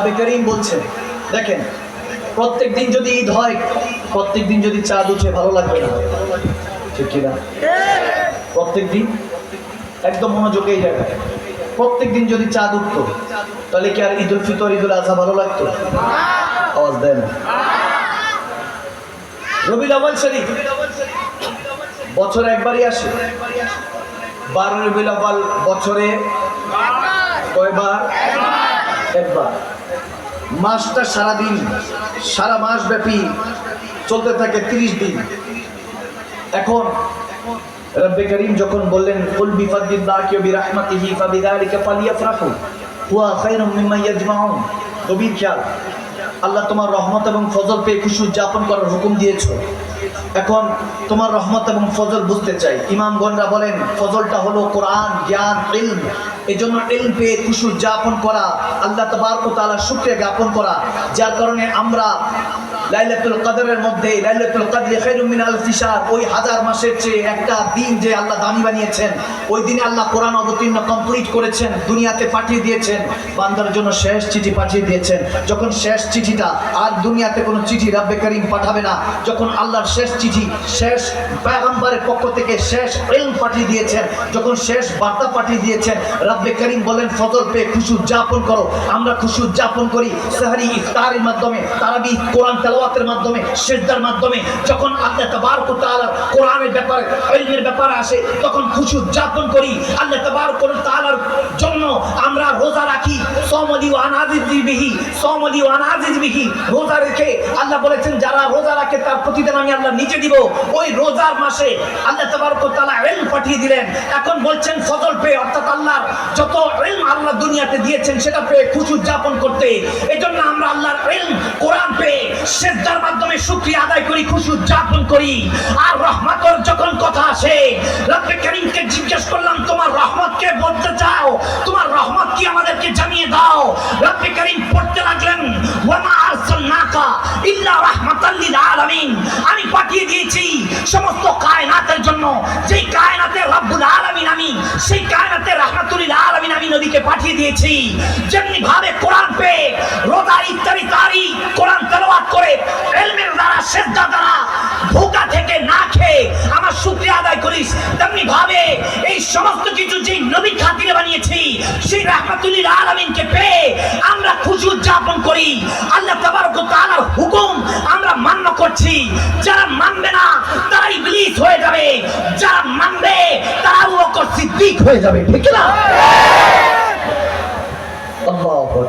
রাবে করিম বলছেন, দেখেন প্রত্যেক দিন যদি ঈদ হয় প্রত্যেক দিন যদি চাঁদ উঠে, ভালো লাগবে না। ঠিক কিনা প্রত্যেক দিন একদম মনোযোগ এই জায়গায়। প্রত্যেক দিন যদি চাঁদ উঠতো, তাহলে কি আর ঈদ উল ফিতর ঈদ উল আজহা ভালো লাগতো? আওয়াজ দেন। রবিউল আউয়াল শরীফ বছরে একবারই আসে। বারো রবিউল আউয়াল বছরে কয়বার? একবার। মাসটা সারাদিন, সারা মাস ব্যাপী চলতে থাকে তিরিশ দিন। এখন রব্বে করিম যখন বললেন, কুল বিফাদিল্লাহি ওয়া বিরহমাতিহি ফাবিযালিকা ফালিয়াফরাহু, হুয়া খায়রুম মিম্মা ইয়াজমাউন। গভীর খেয়াল। আল্লাহ তোমার রহমত এবং ফজল পেয়ে খুশি উদযাপন করার হুকুম দিয়েছ। এখন তোমার রহমত এবং ফজল বুঝতে চাই। ইমামগণরা বলেন, ফজলটা হলো কোরআন, জ্ঞান, ইলম। এই জন্য ইলম পেয়ে খুশু যাপন করা, আল্লাহ তবারক তালা শুক্রিয়া জ্ঞাপন করা। যার কারণে আমরা লাইলাতুল কদরের মধ্যে, লাইলাতুল কদরি খায়রুম মিন আলফি শাহর ওই হাজার মাসের চেয়ে একটা দিন যে আল্লাহ দামি বানিয়েছেন, ওই দিনে আল্লাহ কোরআন অবতীর্ণ কমপ্লিট করেছেন, দুনিয়াতে পাঠিয়ে দিয়েছেন, বান্দার জন্য শেষ চিঠি পাঠিয়ে দিয়েছেন। যখন শেষ চিঠিটা আর দুনিয়াতে কোনো চিঠি রাব্বে করিম পাঠাবে না, যখন আল্লাহর শেষ চিঠি, শেষ পয়গম্বরের পক্ষ থেকে শেষ ইলম পাঠিয়ে দিয়েছেন, যখন শেষ বার্তা পাঠিয়ে দিয়েছেন, রাব্বে করিম বলেন ফজল পেয়ে খুশি উদযাপন করো, আমরা খুশি উদযাপন করি, সাহারি ইফতারের মাধ্যমে, তারাবি কোরআন তেলাওয়াতের মাধ্যমে, সেজদার মাধ্যমে যখন আল্লাহ তাবারক তাআলা কোরআনের ব্যাপারে, ইলমের ব্যাপারে আসে, তখন খুশি উদযাপন করি। আল্লাহ তাবারক তাআলার জন্য আমরা রোজা রাখি। সমলি ওয়া আনাজিজ বিহি সমলি ওয়া আনাজিজ বিহি, রোজা রেখে আল্লাহ বলেছেন, যারা রোজা রাখে তার প্রতিদান আমি আল্লাহ নিচে দিব। ওই রোজার মাসে আল্লাহ তাবারক তাআলা ইলম পাঠিয়ে দিলেন। এখন বলছেন, ফজল পেয়ে, অর্থাৎ আল্লাহর যত ইলম আল্লাহ দুনিয়াতে দিয়েছেন, সেটা পেয়ে খুশি উদযাপন করতে। শুকরিয়া আদায় করি, খুশি উদযাপন করি। আর রহমতের যখন কথা আসে, রব্বে করিমকে জিজ্ঞেস করলাম, তোমার রহমতকে বলতে চাও? তোমার রহমত কি আমাদেরকে জানিয়ে দাও? রব্বে করিম পড়তে লাগলেন, ওয়ামা আরসালনাকা ইল্লা রাহমাতাল লিল আলামিন। আমি পাঠিয়ে দিয়েছি সমস্ত কায়নাতের জন্য। যেই কায়নাতে রব্বুল আলামিন আমি, সেই কায়নাতে রাহমাতুল লিল আলামিন আমি নবীকে পাঠিয়ে দিয়েছি। যেমনি ভাবে কোরআন পে রোজা ইত্যাদি তারি কোরআন তেলাওয়াত করে ইলমের দ্বারা সেজদা দ্বারা ভোকা থেকে না খেয়ে আমার শুকরিয়া আদায় করিস। তেমনি ভাবে এই সমস্ত কিছু যে নবী খাতিরে বানিয়েছি, সেই রাহমাতুল্লিল আলামিনকে পেয়ে আমরা খুশি উদযাপন করি। আল্লাহ তাবারক তাআলার হুকুম আমরা মান্য করছি। যারা মানবে না তারা ইবলিস হয়ে যাবে। যারা মানবে, তারা আবু বকর সিদ্দিক হয়ে যাবে। ঠিক না? আল্লাহু আকবার।